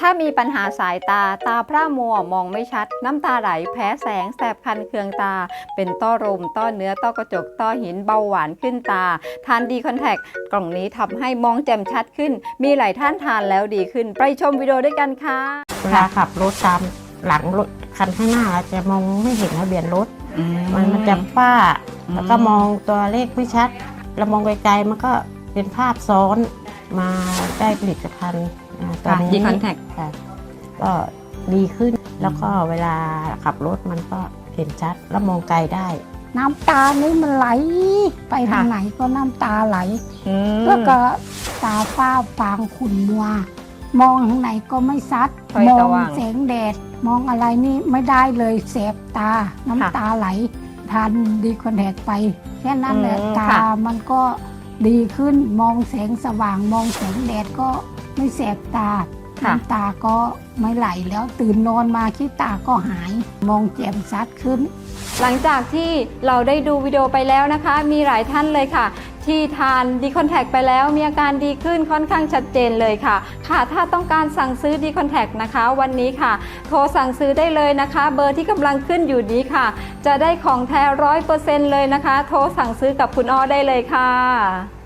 ถ้ามีปัญหาสายตาตาพร่ามัวมองไม่ชัด น้ำตาไหลแพ้แสงแสบคันเคืองตา เป็นต้อลมต้อเนื้อต้อกระจกต้อหินเบาหวานขึ้นตา ทานดีคอนแทคกล่องนี้ทำให้มองแจ่มชัดขึ้น มีหลายท่านทานแล้วดีขึ้น ไปชมวิดีโอด้วยกันค่ะเวลาขับรถตามหลังรถคันข้างหน้าเราจะมองไม่เห็นทะเบียนรถมันมันจะฝ้าอืมแล้วก็มองตัวเลขไม่ชัดเรามองไกลๆมันก็เป็นภาพซ้อน มาได้ผลิตภัณฑ์อ่าตัวค่ะนี้ดีคอนแทคค่ะก็ดีขึ้นแล้วก็เวลาขับรถมันก็เห็นชัดแล้วมองไกลได้ น้ำตานี่มันไหล ไปทางค่ะไหนก็น้ำตาไหลอืมแล้วก็ตาฝ้าฟางขุ่นมัว มองทางไหนก็ไม่ซัดไฟมอสงว่าง แสงแดด มองอะไรนี่ไม่ได้เลยแสบตา น้ำค่ะตาไหลทานดีคอนแทคไป แค่นั้นแหละอืมตาค่ะ มันก็ ดีขึ้นมองแสงสว่างมองแสงแดดก็ไม่แสบตาค่ะ น้ำตาก็ไม่ไหลแล้วตื่นนอนมาขี้ตาก็หาย มองแจ่มชัดขึ้น หลังจากที่เราได้ดูวิดีโอไปแล้วนะคะ มีหลายท่านเลยค่ะ ที่ทานดีคอนแทคไปแล้วมีอาการดีขึ้นค่อนข้างชัดเจนเลยค่ะ ค่ะ ถ้าต้องการสั่งซื้อดีคอนแทคนะคะ วันนี้ค่ะ โทรสั่งซื้อได้เลยนะคะ เบอร์ที่กำลังขึ้นอยู่นี้ค่ะ จะได้ของแท้ร้อยเปอร์เซ็นต์เลยนะคะ โทรสั่งซื้อกับคุณอ้อได้เลยค่ะ